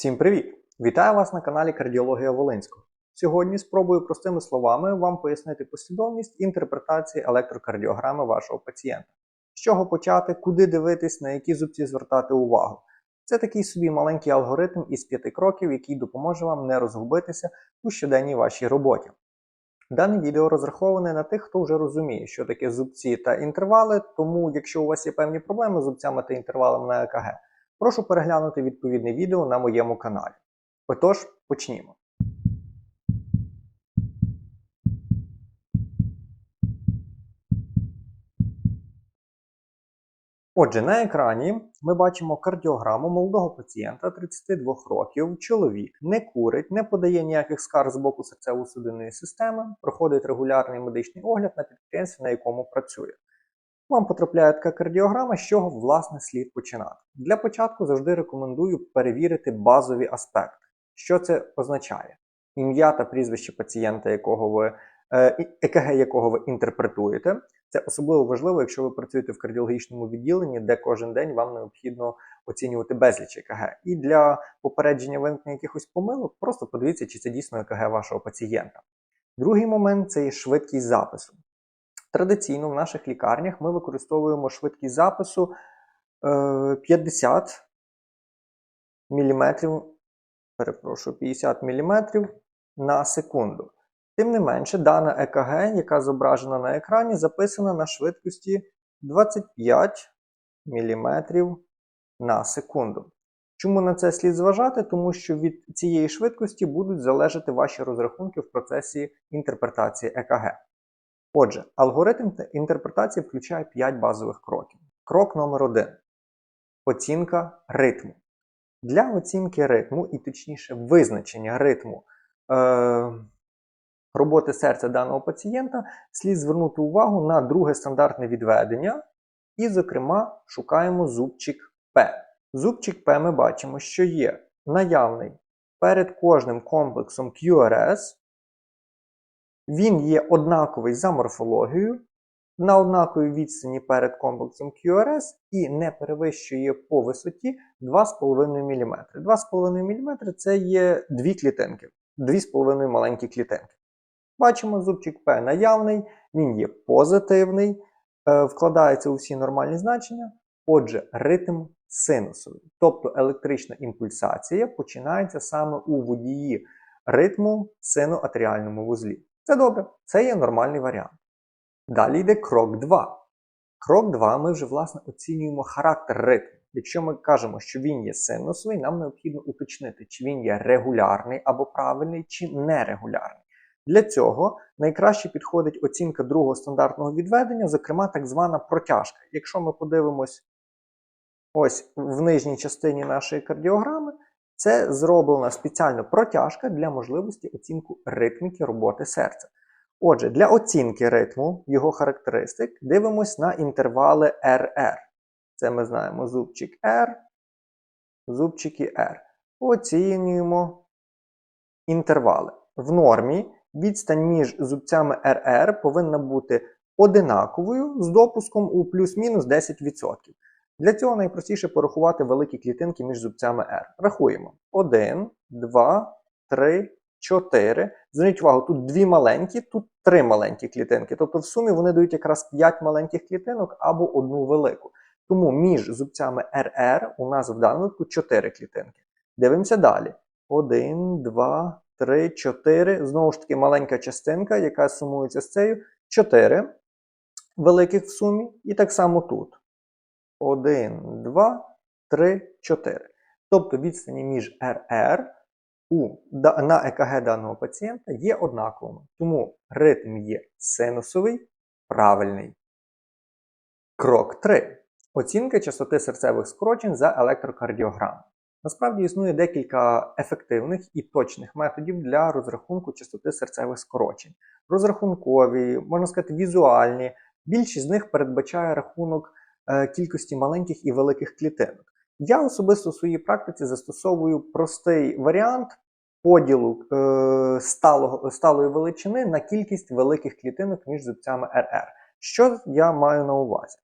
Всім привіт! Вітаю вас на каналі Кардіологія Волинського. Сьогодні спробую простими словами вам пояснити послідовність інтерпретації електрокардіограми вашого пацієнта. З чого почати, куди дивитись, на які зубці звертати увагу. Це такий собі маленький алгоритм із п'яти кроків, який допоможе вам не розгубитися у щоденній вашій роботі. Дане відео розраховане на тих, хто вже розуміє, що таке зубці та інтервали, тому якщо у вас є певні проблеми з зубцями та інтервалами на ЕКГ, прошу переглянути відповідне відео на моєму каналі. Отож, почнімо. Отже, на екрані ми бачимо кардіограму молодого пацієнта 32 років. Чоловік не курить, не подає ніяких скарг з боку серцево-судинної системи, проходить регулярний медичний огляд на підприємстві, на якому працює. Вам потрапляє така кардіограма, з чого власне слід починати. Для початку завжди рекомендую перевірити базові аспекти. Що це означає? Ім'я та прізвище пацієнта, якого ви ЕКГ якого ви інтерпретуєте. Це особливо важливо, якщо ви працюєте в кардіологічному відділенні, де кожен день вам необхідно оцінювати безліч ЕКГ. І для попередження виникнення якихось помилок, просто подивіться, чи це дійсно ЕКГ вашого пацієнта. Другий момент це є швидкість запису. Традиційно в наших лікарнях ми використовуємо швидкість запису е, 50 мм, перепрошую, 50 мм на секунду. Тим не менше, дана ЕКГ, яка зображена на екрані, записана на швидкості 25 мм на секунду. Чому на це слід зважати? Тому що від цієї швидкості будуть залежати ваші розрахунки в процесі інтерпретації ЕКГ. Отже, алгоритм інтерпретації включає 5 базових кроків. Крок номер 1 оцінка ритму. Для оцінки ритму, і точніше визначення ритму е, роботи серця даного пацієнта, слід звернути увагу на друге стандартне відведення, і, зокрема, шукаємо зубчик П. Зубчик П ми бачимо, що є наявний перед кожним комплексом QRS. Він є однаковий за морфологією, на однаковій відстані перед комплексом QRS і не перевищує по висоті 2,5 мм. 2,5 мм це є дві клітинки, 2,5 маленькі клітинки. Бачимо, зубчик П наявний, він є позитивний, е, вкладається у всі нормальні значення. Отже, ритм синусовий. Тобто електрична імпульсація починається саме у водії ритму синоатріальному вузлі. Це добре, це є нормальний варіант. Далі йде крок 2. Крок 2 ми вже власне оцінюємо характер ритму. Якщо ми кажемо, що він є синусовий, нам необхідно уточнити, чи він є регулярний або правильний, чи нерегулярний. Для цього найкраще підходить оцінка другого стандартного відведення, зокрема так звана протяжка. Якщо ми подивимось ось в нижній частині нашої кардіограми, це зроблена спеціально протяжка для можливості оцінку ритміки роботи серця. Отже, для оцінки ритму, його характеристик, дивимось на інтервали RR. Це ми знаємо зубчик R, зубчики R. Оцінюємо інтервали. В нормі відстань між зубцями RR повинна бути одинаковою з допуском у плюс-мінус 10%. Для цього найпростіше порахувати великі клітинки між зубцями R. Рахуємо. 1, 2, 3, 4. Зверніть увагу, тут дві маленькі, тут три маленькі клітинки. Тобто в сумі вони дають якраз 5 маленьких клітинок або одну велику. Тому між зубцями RR у нас в даному випадку 4 клітинки. Дивимося далі. 1, 2, 3, 4. Знову ж таки, маленька частинка, яка сумується з цією. 4 великих в сумі. І так само тут. 1, 2, 3, 4. Тобто відстані між RR у, на ЕКГ даного пацієнта є однаковими. Тому ритм є синусовий, правильний. Крок 3. Оцінка частоти серцевих скорочень за електрокардіограмою. Насправді існує декілька ефективних і точних методів для розрахунку частоти серцевих скорочень. Розрахункові, можна сказати, візуальні. Більшість з них передбачає рахунок кількості маленьких і великих клітинок. Я особисто в своїй практиці застосовую простий варіант поділу е, сталого, сталої величини на кількість великих клітинок між зубцями RR. Що я маю на увазі?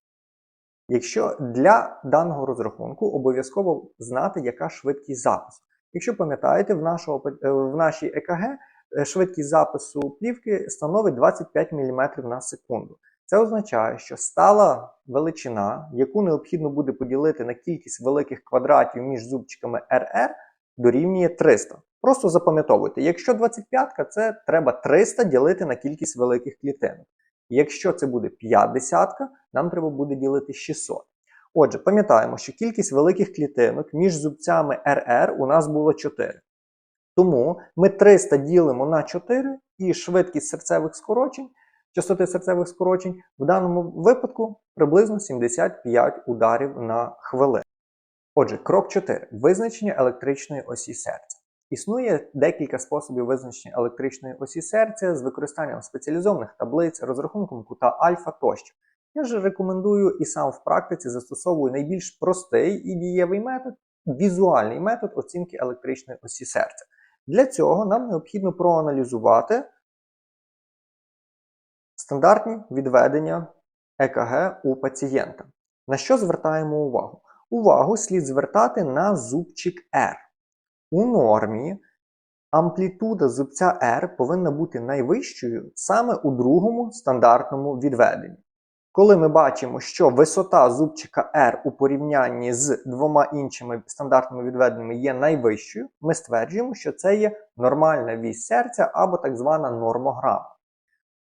Якщо для даного розрахунку обов'язково знати, яка швидкість запису. Якщо пам'ятаєте, в, нашого, е, в нашій ЕКГ е, швидкість запису плівки становить 25 мм на секунду. Це означає, що стала величина, яку необхідно буде поділити на кількість великих квадратів між зубчиками RR, дорівнює 300. Просто запам'ятовуйте, якщо 25, це треба 300 ділити на кількість великих клітинок. Якщо це буде 50, нам треба буде ділити 600. Отже, пам'ятаємо, що кількість великих клітинок між зубцями RR у нас було 4. Тому ми 300 ділимо на 4 і швидкість серцевих скорочень, частоти серцевих скорочень в даному випадку приблизно 75 ударів на хвилину. Отже, крок 4. Визначення електричної осі серця. Існує декілька способів визначення електричної осі серця з використанням спеціалізованих таблиць, розрахунком кута альфа тощо. Я ж рекомендую і сам в практиці застосовую найбільш простий і дієвий метод візуальний метод оцінки електричної осі серця. Для цього нам необхідно проаналізувати стандартні відведення ЕКГ у пацієнта. На що звертаємо увагу? Увагу слід звертати на зубчик R. У нормі амплітуда зубця R повинна бути найвищою саме у другому стандартному відведенні. Коли ми бачимо, що висота зубчика R у порівнянні з двома іншими стандартними відведеннями є найвищою, ми стверджуємо, що це є нормальна вісь серця або так звана нормограма.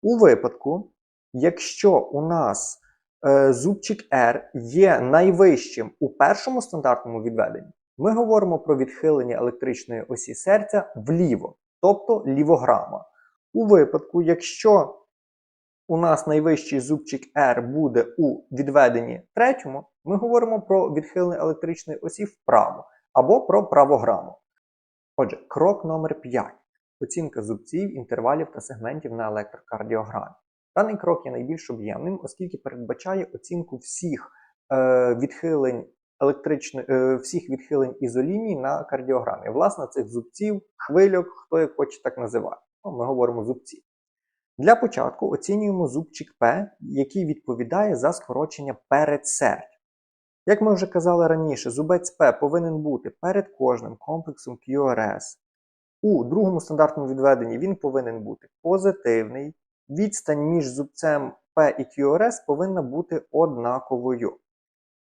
У випадку, якщо у нас е, зубчик R є найвищим у першому стандартному відведенні, ми говоримо про відхилення електричної осі серця вліво, тобто лівограма. У випадку, якщо у нас найвищий зубчик R буде у відведенні третьому, ми говоримо про відхилення електричної осі вправо або про правограму. Отже, крок номер 5. Оцінка зубців, інтервалів та сегментів на електрокардіограмі. Даний крок є найбільш об'ємним, оскільки передбачає оцінку всіх е, відхилень електричної, е, всіх відхилень ізоліній на кардіограмі. Власне, цих зубців, хвильок, хто як хоче так називає. Ну, ми говоримо зубці. Для початку оцінюємо зубчик П, який відповідає за скорочення передсердь. Як ми вже казали раніше, зубець П повинен бути перед кожним комплексом QRS. У другому стандартному відведенні він повинен бути позитивний. Відстань між зубцем P і QRS повинна бути однаковою.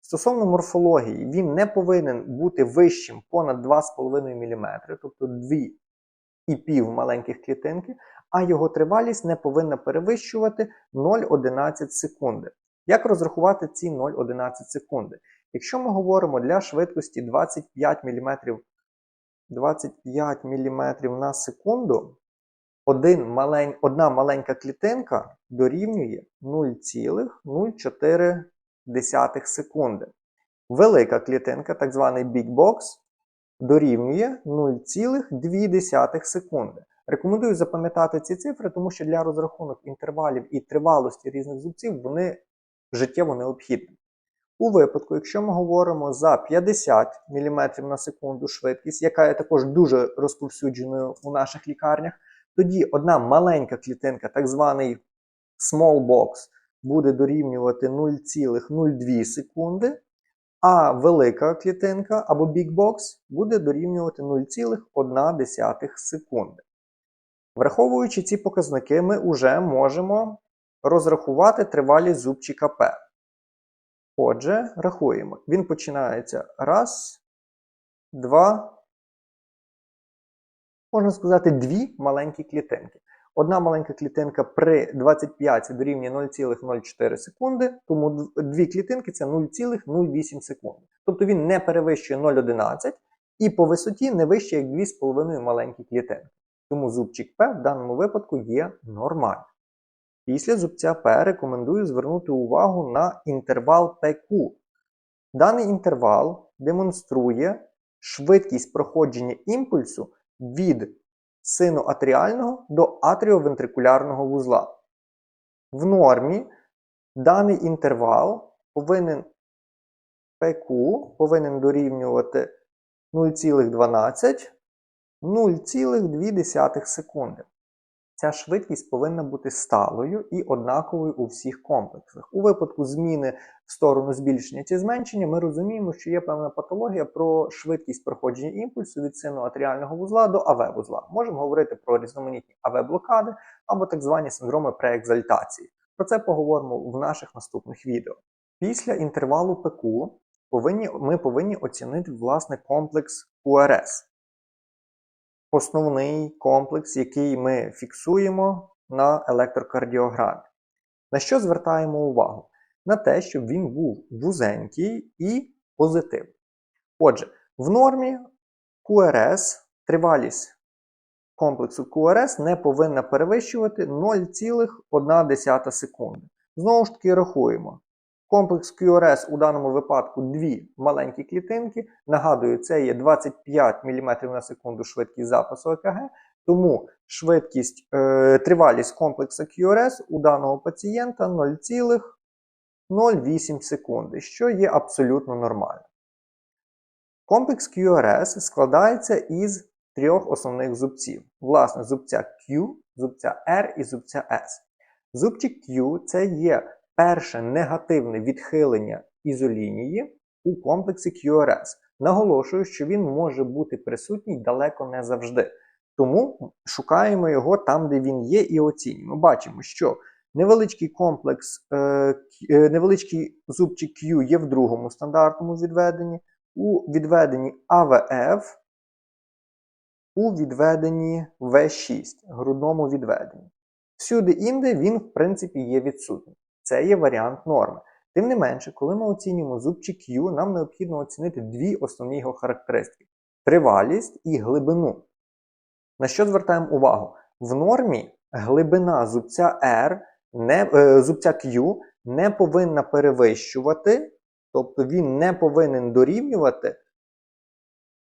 Стосовно морфології, він не повинен бути вищим понад 2,5 мм, тобто 2,5 маленьких клітинки, а його тривалість не повинна перевищувати 0,11 секунди. Як розрахувати ці 0,11 секунди? Якщо ми говоримо для швидкості 25 мм 25 мм на секунду, один малень, одна маленька клітинка дорівнює 0,04 секунди. Велика клітинка, так званий Big Box, дорівнює 0,2 секунди. Рекомендую запам'ятати ці цифри, тому що для розрахунок інтервалів і тривалості різних зубців вони життєво необхідні. У випадку, якщо ми говоримо за 50 мм на секунду швидкість, яка є також дуже розповсюдженою у наших лікарнях, тоді одна маленька клітинка, так званий small box, буде дорівнювати 0,02 секунди, а велика клітинка або big box буде дорівнювати 0,1 секунди. Враховуючи ці показники, ми вже можемо розрахувати тривалість зубчика П. Отже, рахуємо. Він починається раз, два, можна сказати, дві маленькі клітинки. Одна маленька клітинка при 25 дорівнює 0,04 секунди, тому дві клітинки це 0,08 секунди. Тобто він не перевищує 0,11 і по висоті не вище як 2,5 маленькі клітинки. Тому зубчик П в даному випадку є нормальним. Після зубця П рекомендую звернути увагу на інтервал PQ. Даний інтервал демонструє швидкість проходження імпульсу від синоатріального до атріовентрикулярного вузла. В нормі даний інтервал повинен PQ повинен дорівнювати 0,12 0,2 секунди. Ця швидкість повинна бути сталою і однаковою у всіх комплексах. У випадку зміни в сторону збільшення чи зменшення, ми розуміємо, що є певна патологія про швидкість проходження імпульсу від синоатріального вузла до АВ-вузла. Можемо говорити про різноманітні АВ-блокади або так звані синдроми преекзальтації. Про це поговоримо в наших наступних відео. Після інтервалу ПК повинні, ми повинні оцінити власне комплекс УРС. Основний комплекс, який ми фіксуємо на електрокардіограмі. На що звертаємо увагу? На те, щоб він був вузенький і позитивний. Отже, в нормі QRS, тривалість комплексу QRS не повинна перевищувати 0,1 секунди. Знову ж таки, рахуємо. Комплекс QRS у даному випадку дві маленькі клітинки. Нагадую, це є 25 мм на секунду швидкість запису ЕКГ. Тому швидкість, е, тривалість комплексу QRS у даного пацієнта 0,08 секунди, що є абсолютно нормально. Комплекс QRS складається із трьох основних зубців. Власне, зубця Q, зубця R і зубця S. Зубчик Q це є перше негативне відхилення ізолінії у комплексі QRS. Наголошую, що він може бути присутній далеко не завжди. Тому шукаємо його там, де він є, і оцінюємо. Бачимо, що невеличкий комплекс, е, е, невеличкий зубчик Q є в другому стандартному відведенні, у відведенні АВФ, у відведенні В6, грудному відведенні. Всюди інде він, в принципі, є відсутній. Це є варіант норми. Тим не менше, коли ми оцінюємо зубчик Q, нам необхідно оцінити дві основні його характеристики: тривалість і глибину. На що звертаємо увагу? В нормі глибина зубця R, не, е, зубця Q не повинна перевищувати, тобто він не повинен дорівнювати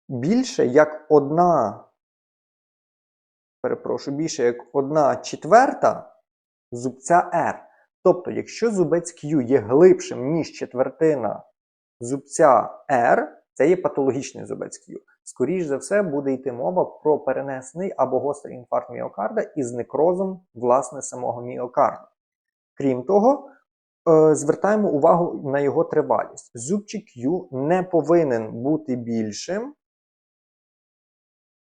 більше як одна, перепрошую, більше як одна четверта зубця R. Тобто, якщо зубець Q є глибшим, ніж четвертина зубця R, це є патологічний зубець Q. Скоріше за все, буде йти мова про перенесений або гострий інфаркт міокарда із некрозом власне самого міокарда. Крім того, е, звертаємо увагу на його тривалість. Зубчик Q не повинен бути більшим,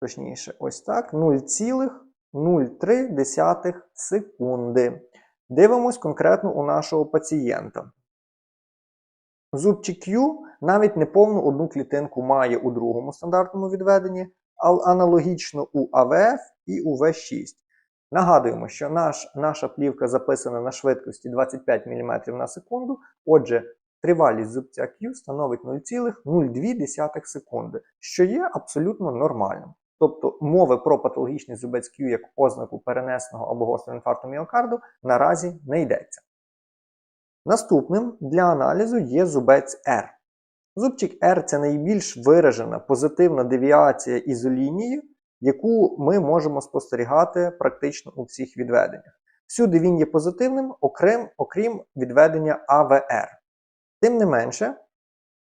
точніше, ось так, 0,03 секунди. Дивимось конкретно у нашого пацієнта. Зубчик Q навіть неповну одну клітинку має у другому стандартному відведенні, аналогічно у АВФ і у В6. Нагадуємо, що наш, наша плівка записана на швидкості 25 мм на секунду, отже, тривалість зубця Q становить 0,02 секунди, що є абсолютно нормальним. Тобто мови про патологічний зубець Q як ознаку перенесеного або гострого інфаркту міокарду наразі не йдеться. Наступним для аналізу є зубець R. Зубчик R це найбільш виражена позитивна девіація ізолінії, яку ми можемо спостерігати практично у всіх відведеннях. Всюди він є позитивним, окрім, окрім відведення AVR. Тим не менше,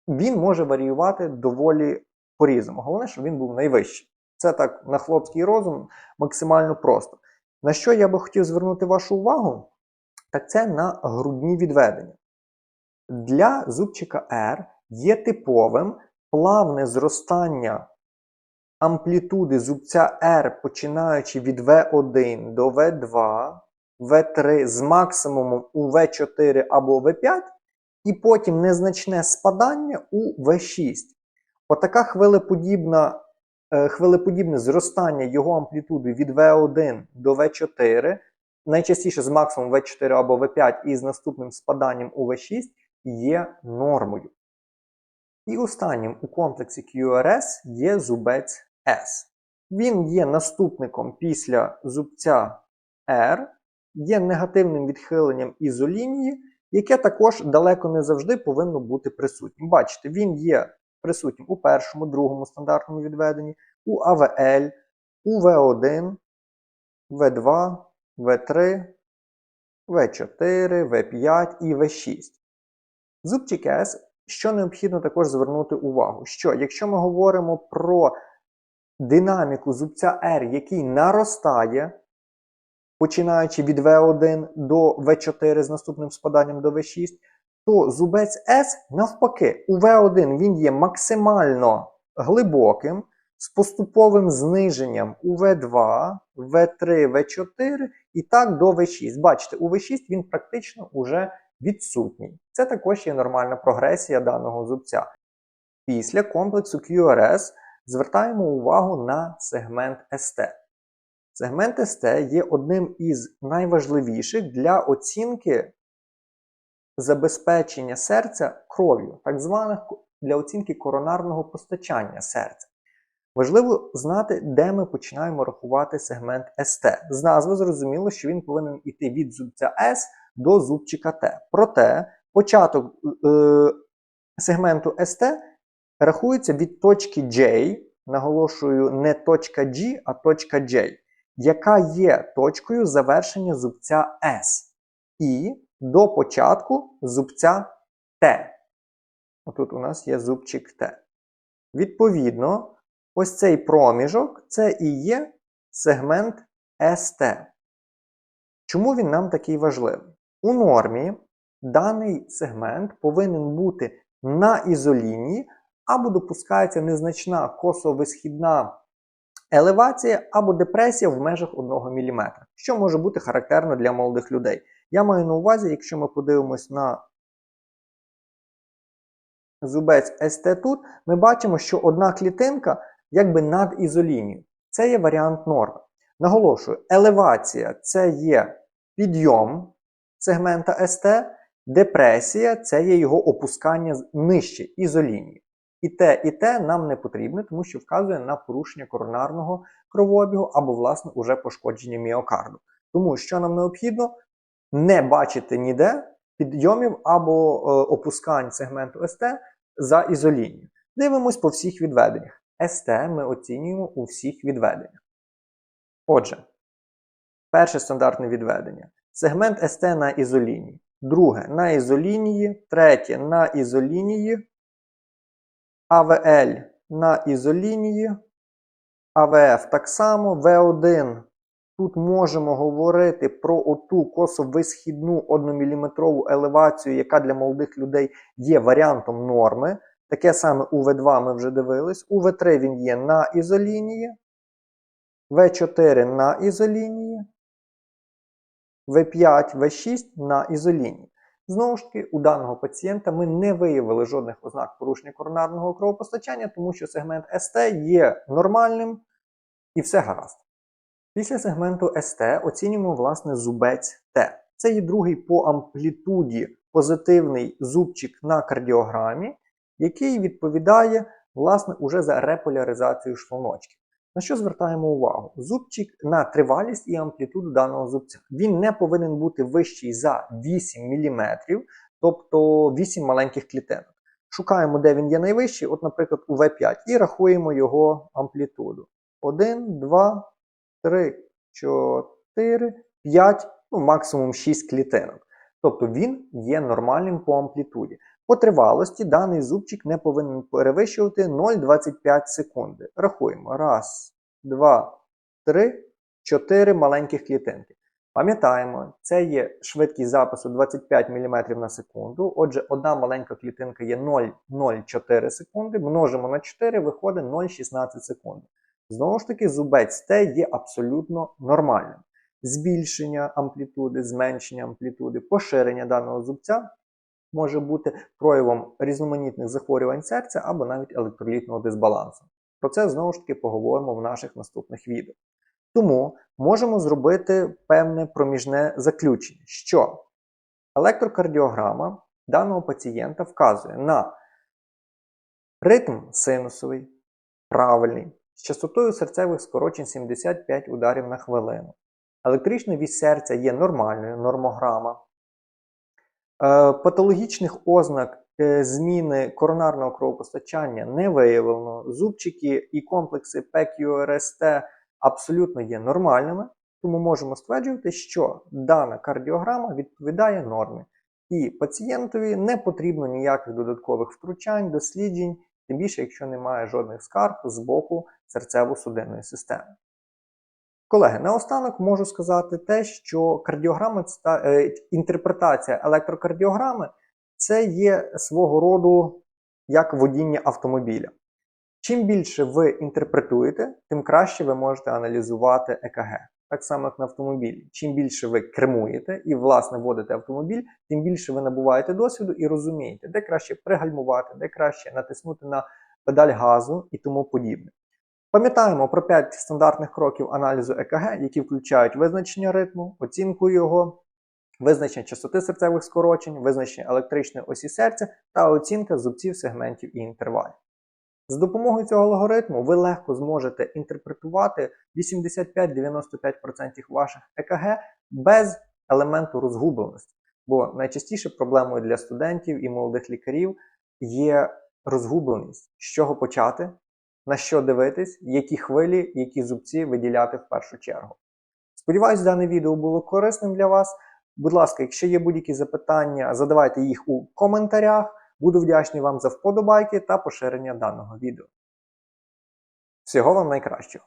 він може варіювати доволі по-різному. Головне, щоб він був найвищий. Це так на хлопський розум максимально просто. На що я би хотів звернути вашу увагу? Так це на грудні відведення. Для зубчика R є типовим плавне зростання амплітуди зубця R, починаючи від V1 до V2, V3 з максимумом у V4 або V5, і потім незначне спадання у V6. Отака хвилеподібна хвилеподібне зростання його амплітуди від V1 до V4, найчастіше з максимумом V4 або V5 і з наступним спаданням у V6 є нормою. І останнім у комплексі QRS є зубець S. Він є наступником після зубця R, є негативним відхиленням ізолінії, яке також далеко не завжди повинно бути присутнім. Бачите, він є присутнім у першому, другому стандартному відведенні, у АВЛ, у В1, В2, В3, В4, В5 і В6. Зубчик С, що необхідно також звернути увагу, що якщо ми говоримо про динаміку зубця R, який наростає, починаючи від В1 до В4 з наступним спаданням до В6, то зубець С навпаки, у В1 він є максимально глибоким, з поступовим зниженням у В2, В3, В4 і так до В6. Бачите, у В6 він практично уже відсутній. Це також є нормальна прогресія даного зубця. Після комплексу QRS звертаємо увагу на сегмент ST. Сегмент ST є одним із найважливіших для оцінки забезпечення серця кров'ю, так званих для оцінки коронарного постачання серця. Важливо знати, де ми починаємо рахувати сегмент ST. З назви зрозуміло, що він повинен йти від зубця S до зубчика T. Проте початок е, сегменту ST рахується від точки J, наголошую, не точка G, а точка J, яка є точкою завершення зубця S. І до початку зубця Т. Отут у нас є зубчик Т. Відповідно, ось цей проміжок це і є сегмент ST. Чому він нам такий важливий? У нормі даний сегмент повинен бути на ізолінії або допускається незначна косовисхідна елевація або депресія в межах 1 мм, що може бути характерно для молодих людей. Я маю на увазі, якщо ми подивимось на зубець СТ тут, ми бачимо, що одна клітинка якби над ізолінією. Це є варіант норми. Наголошую, елевація це є підйом сегмента СТ, депресія це є його опускання нижче ізолінії. І те, і те нам не потрібно, тому що вказує на порушення коронарного кровообігу або, власне, уже пошкодження міокарду. Тому що нам необхідно не бачити ніде підйомів або е, опускань сегменту СТ за ізолінію. Дивимось по всіх відведеннях. СТ ми оцінюємо у всіх відведеннях. Отже, перше стандартне відведення. Сегмент СТ на ізолінії. Друге на ізолінії. Третє на ізолінії. АВЛ на ізолінії. АВФ так само. В1. Тут можемо говорити про оту косовисхідну 1-мм елевацію, яка для молодих людей є варіантом норми. Таке саме у В2 ми вже дивились. У В3 він є на ізолінії. В4 на ізолінії. В5, В6 на ізолінії. Знову ж таки, у даного пацієнта ми не виявили жодних ознак порушення коронарного кровопостачання, тому що сегмент СТ є нормальним і все гаразд. Після сегменту СТ оцінюємо власне зубець Т. Це є другий по амплітуді позитивний зубчик на кардіограмі, який відповідає власне, уже за реполяризацію шлуночків. На що звертаємо увагу? Зубчик на тривалість і амплітуду даного зубця. Він не повинен бути вищий за 8 мм, тобто 8 маленьких клітинок. Шукаємо, де він є найвищий, от, наприклад, у В5, і рахуємо його амплітуду. 1, 2, 3, 4, 5, ну, максимум 6 клітинок. Тобто він є нормальним по амплітуді. По тривалості даний зубчик не повинен перевищувати 0,25 секунди. Рахуємо. Раз, два, три, чотири маленьких клітинки. Пам'ятаємо, це є швидкість запису 25 мм на секунду. Отже, одна маленька клітинка є 0,04 секунди. Множимо на 4, виходить 0,16 секунди. Знову ж таки, зубець Т є абсолютно нормальним. Збільшення амплітуди, зменшення амплітуди, поширення даного зубця може бути проявом різноманітних захворювань серця або навіть електролітного дисбалансу. Про це знову ж таки поговоримо в наших наступних відео. Тому можемо зробити певне проміжне заключення, що електрокардіограма даного пацієнта вказує на ритм синусовий, правильний, з частотою серцевих скорочень 75 ударів на хвилину. Електрична вісь серця є нормальною, нормограма. Е, патологічних ознак е, зміни коронарного кровопостачання не виявлено. Зубчики і комплекси PQRST абсолютно є нормальними, тому можемо стверджувати, що дана кардіограма відповідає нормі. І пацієнтові не потрібно ніяких додаткових втручань, досліджень, тим більше, якщо немає жодних скарг з боку серцево-судинної системи. Колеги, наостанок можу сказати те, що кардіограма е, інтерпретація електрокардіограми це є свого роду як водіння автомобіля. Чим більше ви інтерпретуєте, тим краще ви можете аналізувати ЕКГ. Так само, як на автомобілі. Чим більше ви кермуєте і, власне, водите автомобіль, тим більше ви набуваєте досвіду і розумієте, де краще пригальмувати, де краще натиснути на педаль газу і тому подібне. Пам'ятаємо про 5 стандартних кроків аналізу ЕКГ, які включають визначення ритму, оцінку його, визначення частоти серцевих скорочень, визначення електричної осі серця та оцінка зубців, сегментів і інтервалів. З допомогою цього алгоритму ви легко зможете інтерпретувати 85-95% ваших ЕКГ без елементу розгубленості. Бо найчастіше проблемою для студентів і молодих лікарів є розгубленість, з чого почати, на що дивитись, які хвилі, які зубці виділяти в першу чергу. Сподіваюсь, дане відео було корисним для вас. Будь ласка, якщо є будь-які запитання, задавайте їх у коментарях. Буду вдячний вам за вподобайки та поширення даного відео. Всього вам найкращого!